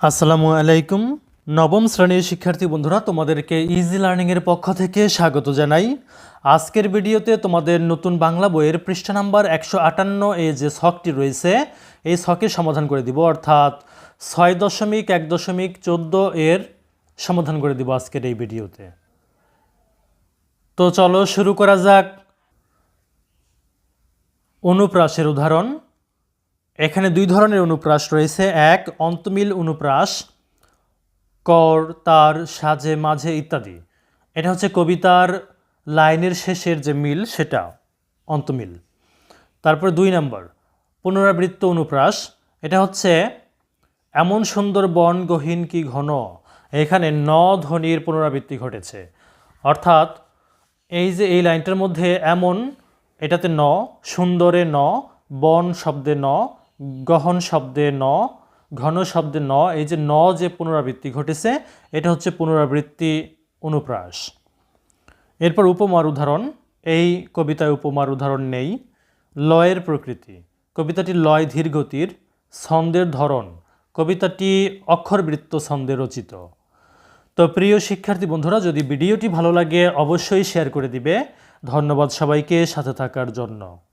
আসসালামু আলাইকুম। নবম শ্রেণির শিক্ষার্থী বন্ধুরা, তোমাদেরকে ইজি লার্নিংয়ের পক্ষ থেকে স্বাগত জানাই। আজকের ভিডিওতে তোমাদের নতুন বাংলা বইয়ের পৃষ্ঠা নাম্বার একশো আটান্ন এ যে ছকটি রয়েছে, এই ছকের সমাধান করে দিব। অর্থাৎ ছয় দশমিক এক দশমিক চোদ্দ এর সমাধান করে দিব আজকের এই ভিডিওতে। তো চলো শুরু করা যাক। অনুপ্রাসের উদাহরণ। এখানে দুই ধরনের অনুপ্রাস রয়েছে। এক, অন্তমিল অনুপ্রাস, কর, তার সাজে মাঝে ইত্যাদি। এটা হচ্ছে কবিতার লাইনের শেষের যে মিল, সেটা অন্তমিল। তারপর দুই নম্বর, পুনরাবৃত্ত অনুপ্রাস। এটা হচ্ছে, এমন সুন্দর বন গহীন কি ঘন? এখানে ন ধ্বনির পুনরাবৃত্তি ঘটেছে। অর্থাৎ, এই যে এই লাইনটার মধ্যে এমন, এটাতে ন, সুন্দরে ন, বন শব্দে ন গহন শব্দে ন, ঘন শব্দে ন, এই যে ন যে পুনরাবৃত্তি ঘটেছে, এটা হচ্ছে পুনরাবৃত্তি অনুপ্রাস। এরপর উপমার উদাহরণ, এই কবিতায় উপমার উদাহরণ নেই। লয়ের প্রকৃতি, কবিতাটি লয় ধীর গতির ছন্দের ধরন, কবিতাটি অক্ষরবৃত্ত ছন্দে রচিত। তো প্রিয় শিক্ষার্থী বন্ধুরা, যদি ভিডিওটি ভালো লাগে, অবশ্যই শেয়ার করে দিবে। ধন্যবাদ সবাইকে, সাথে থাকার জন্য।